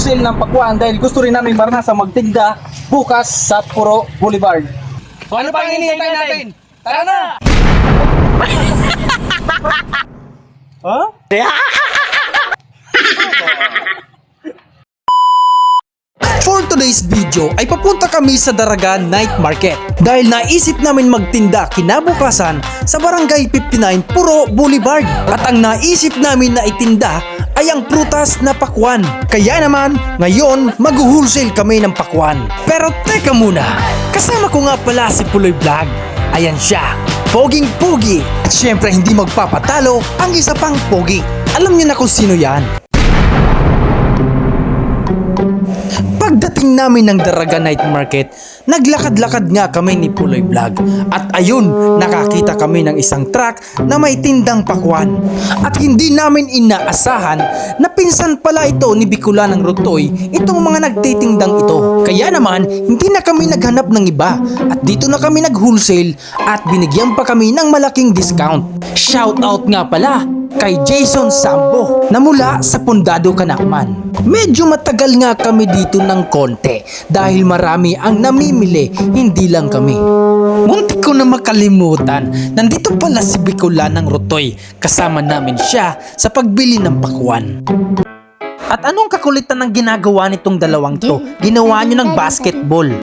mag-wholesale ng pakwan dahil gusto rin namin maranasan magtinda bukas sa Puro Boulevard. So ano pa ang hinihintay natin? Tara na! huh? For today's video ay papunta kami sa Daraga Night Market dahil naisip namin magtinda kinabukasan sa Barangay 59 Puro Boulevard at ang naisip namin na itinda ay ang prutas na pakwan. Kaya naman, ngayon mag-wholesale kami ng pakwan. Pero teka muna, kasama ko nga pala si Puloy Vlog. Ayan siya, poging pogi at syempre hindi magpapatalo ang isa pang pogi. Alam niyo na kung sino yan. Pagdating namin ng Daraga Night Market, naglakad-lakad nga kami ni Puloy Vlog. At ayun, nakakita kami ng isang truck na may tindang pakwan. At hindi namin inaasahan na pinsan pala ito ni Bicula ng Rutoy itong mga nagtitingdang ito. Kaya naman, hindi na kami naghanap ng iba. At dito na kami nag-wholesale at binigyan pa kami ng malaking discount. Shout out nga pala kay Jason Sambo na mula sa Pundado Kanakman. Medyo matagal nga kami dito ng konti dahil marami ang namimili, hindi lang kami. Muntik ko na makalimutan, nandito pala si Bicula ng Rotoy, kasama namin siya sa pagbili ng pakwan. At anong kakulitan ng ginagawa nitong dalawang to? Ginawa nyo ng basketball.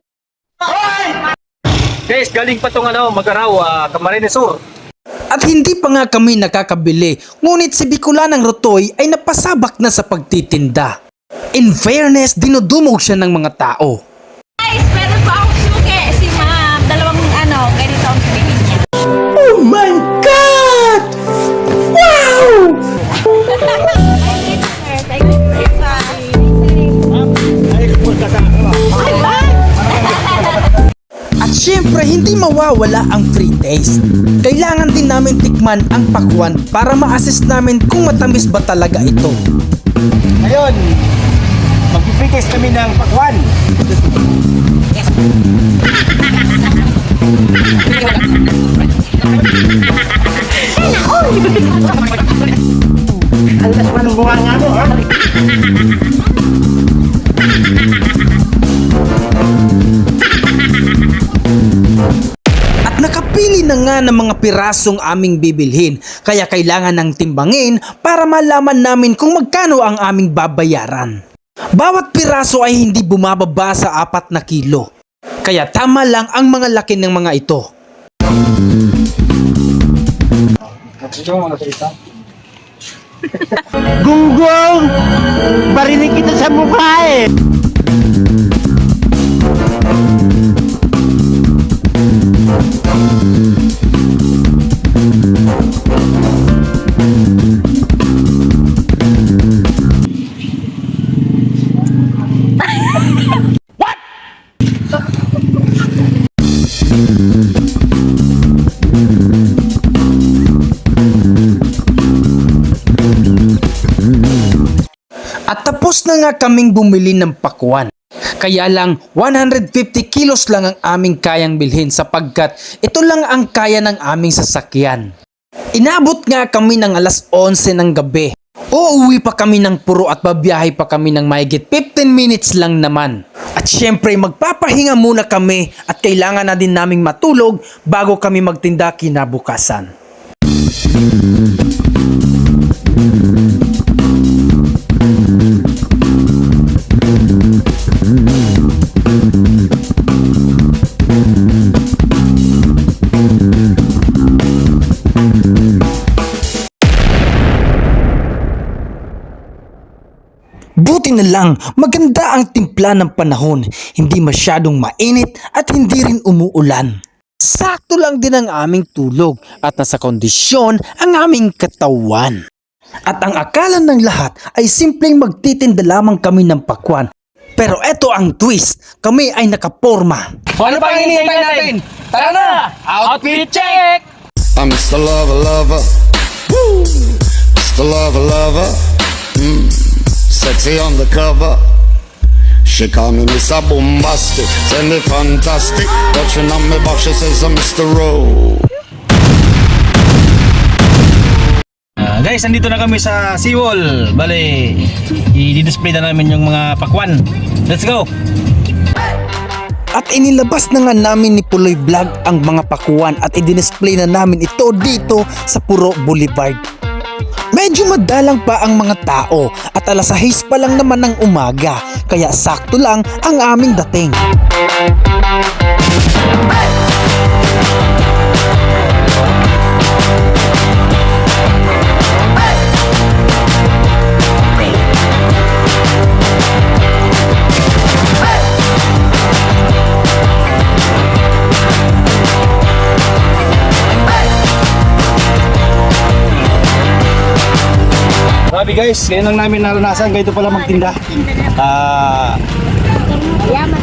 Guys, galing pa tong ano, Magaraw, uh, Camarines Sur. At hindi pa nga kami nakakabili, ngunit si Bicula ng Rotoy ay napasabak na sa pagtitinda. In fairness, dinudumog siya ng mga tao. Hindi mawawala ang free taste. Kailangan din namin tikman ang pakwan para ma-assess namin kung matamis ba talaga ito. Ngayon, mag-free test kami ng pakwan. Alas mga pirasong aming bibilhin, kaya kailangan ng timbangin para malaman namin kung magkano ang aming babayaran. Bawat piraso ay hindi bumababa sa apat na kilo. Kaya tama lang ang mga laki ng mga ito. Gunggong! Barinig kita sa mukha eh! Tapos na nga kaming bumili ng pakwan. Kaya lang 150 kilos lang ang aming kayang bilhin sapagkat ito lang ang kaya ng aming sasakyan. Inabot nga kami ng alas 11 ng gabi. Uuwi pa kami ng puro at babiyahe pa kami ng mahigit 15 minutes lang naman. At syempre magpapahinga muna kami at kailangan na din naming matulog bago kami magtinda kinabukasan. Lang, maganda ang timpla ng panahon. Hindi masyadong mainit at hindi rin umuulan. Sakto lang din ang aming tulog at nasa kondisyon ang aming katawan. At ang akala ng lahat ay simpleng magtitinda lamang kami ng pakwan. Pero eto ang twist, kami ay nakaporma. Ano pa ang hinihintay natin? Tara na! Outfit check! I'm Mr. Lover Lover. Woo! Mr. Lover Lover. Mm. Sexy on the cover. She call me Mr. Bombastic, send me fantastic. Touching on me back, she says I'm Mr. Rowe. Ah, guys, nandito na kami sa seawall. Bale, i-display na namin yung mga pakwan. Let's go! At inilabas na nga namin ni Puloy Vlog ang mga pakuan at i-display na namin ito dito sa Puro Boulevard. Medyo madalang pa ang mga tao at alas 6 pa lang naman ng umaga kaya sakto lang ang aming dating. Guys, ngayon lang namin naranasan ganito pala magtinda. Ah,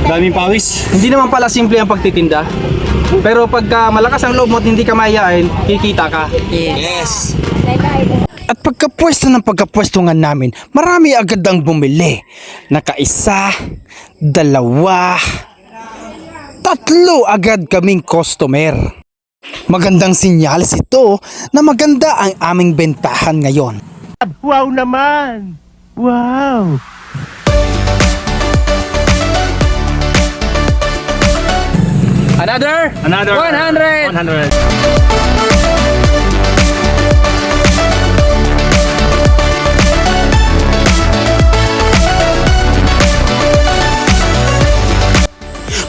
daming pawis. Hindi naman pala simple ang pagtitinda. Pero pagka malakas ang loob mo at hindi ka mayayain, kikita ka. Yes. At pagkapwesto ng pagkapwesto nga namin, marami agad ang bumili. Nakaisa, dalawa, tatlo agad kaming customer. Magandang sinyalis ito na maganda ang aming bentahan ngayon. Wow naman! Wow! Another? Another 100! 100.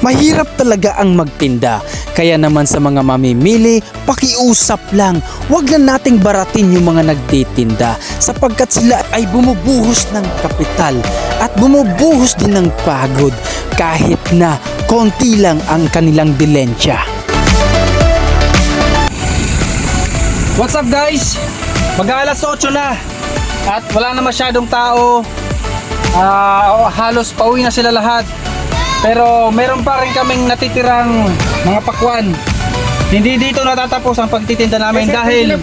Mahirap talaga ang magtinda. Kaya naman sa mga mamimili, pakiusap lang. Huwag na nating baratin yung mga nagtitinda sapagkat sila ay bumubuhos ng kapital at bumubuhos din ng pagod kahit na konti lang ang kanilang dilensya. What's up guys? Mag-aalas 8 na at wala na masyadong tao. Ah, halos pauwi na sila lahat. Pero meron pa rin kaming natitirang mga pakwan. Hindi dito natatapos ang pagtitinda namin dahil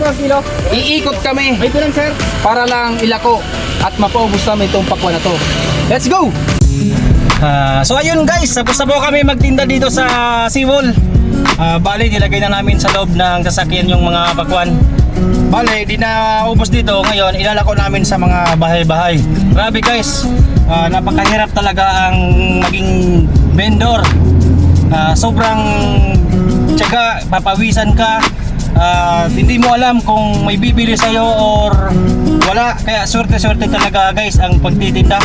iikot kami para lang ilako at mapaubos namin itong pakwan na to. Let's go! Ah, so ayun guys, tapos na po kami magtinda dito sa seawall. Ah, bali, nilagay na namin sa loob ng sasakyan yung mga bakwan. Bale, di na ubos dito. Ngayon, ilalako namin sa mga bahay-bahay. Grabe guys, ah, napakahirap talaga ang maging vendor. Ah, sobrang tiyaga, papawisan ka. Ah, hindi mo alam kung may bibili sa'yo or wala. Kaya swerte-swerte talaga guys ang pagtitinda.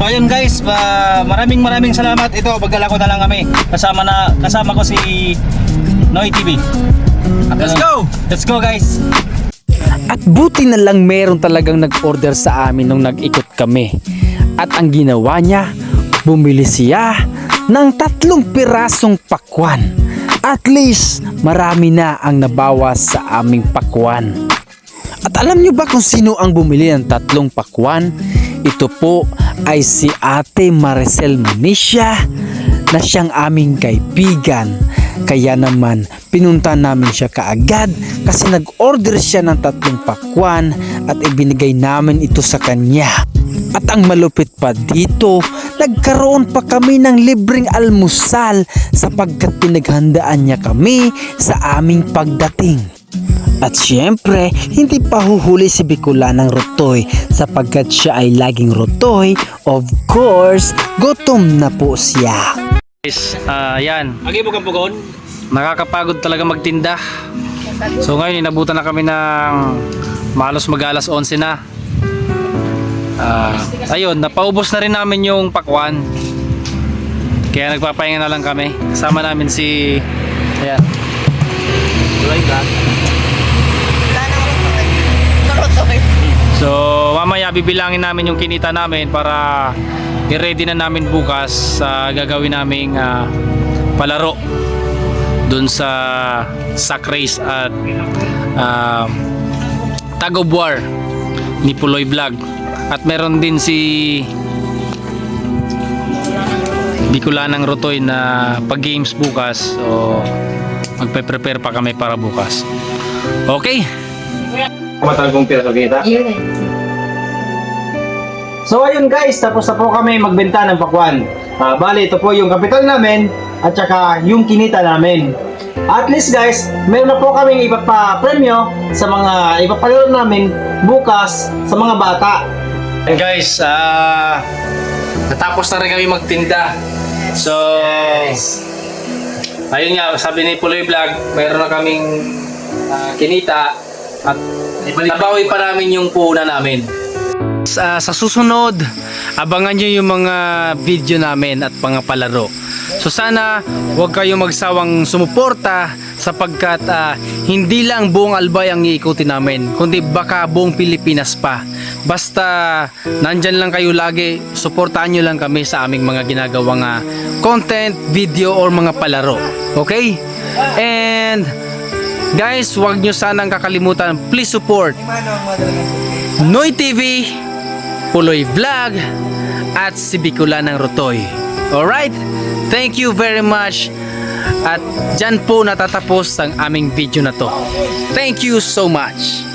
So ayun guys, ba, maraming maraming salamat. Ito, magdala ko na lang kami. Kasama na kasama ko si Noy TV. Let's go! Let's go guys. At buti na lang meron talagang nag-order sa amin nung nag-ikot kami. At ang ginawa niya, bumili siya ng tatlong pirasong pakwan. At least, marami na ang nabawas sa aming pakwan. At alam niyo ba kung sino ang bumili ng tatlong pakwan? Ito po ay si Ate Maricel Manisha na siyang aming kaibigan. Kaya naman pinunta namin siya kaagad kasi nag-order siya ng tatlong pakwan at ibinigay namin ito sa kanya. At ang malupit pa dito, nagkaroon pa kami ng libreng almusal sapagkat pinaghandaan niya kami sa aming pagdating. At syempre, hindi pa huhuli si Bicola ng rotoy sapagkat siya ay laging rotoy. Of course, gutom na po siya. Guys, ah yan. Agi mo pugon? Nakakapagod talaga magtinda. So ngayon inabutan na kami ng malos mag-alas 11 na. Ah, ayun, napaubos na rin namin yung pakwan. Kaya nagpapahinga na lang kami. Kasama namin si ayan. Right back. So, mamaya bibilangin namin yung kinita namin para i-ready na namin bukas sa gagawin naming ah, palaro dun sa sack race at ah, tag of war ni Puloy Vlog at meron din si Bicolanang Rotoy na pag games bukas so magpe-prepare pa kami para bukas okay Matalagong pira sa kita? So ayun guys, tapos na po kami magbenta ng pakwan. Ah, bali, ito po yung kapital namin at saka yung kinita namin. At least guys, meron na po kaming iba pa premyo sa mga pa namin bukas sa mga bata. And guys, ah natapos na rin kami magtinda. So, ayun nga, sabi ni Puloy Vlog, mayroon na kaming ah, kinita at nabawi pa namin yung puhunan namin. Sa, sa susunod, abangan nyo yung mga video namin at mga palaro. So sana huwag kayong magsawang sumuporta sapagkat ah, hindi lang buong Albay ang iikutin namin, kundi baka buong Pilipinas pa. Basta nandyan lang kayo lagi, suportahan nyo lang kami sa aming mga ginagawang ah, content, video or mga palaro. Okay? And guys, huwag nyo sanang kakalimutan, please support Noy TV, Puloy Vlog, at si Bicolanang Rotoy. Alright? Thank you very much. At dyan po natatapos ang aming video na to. Thank you so much.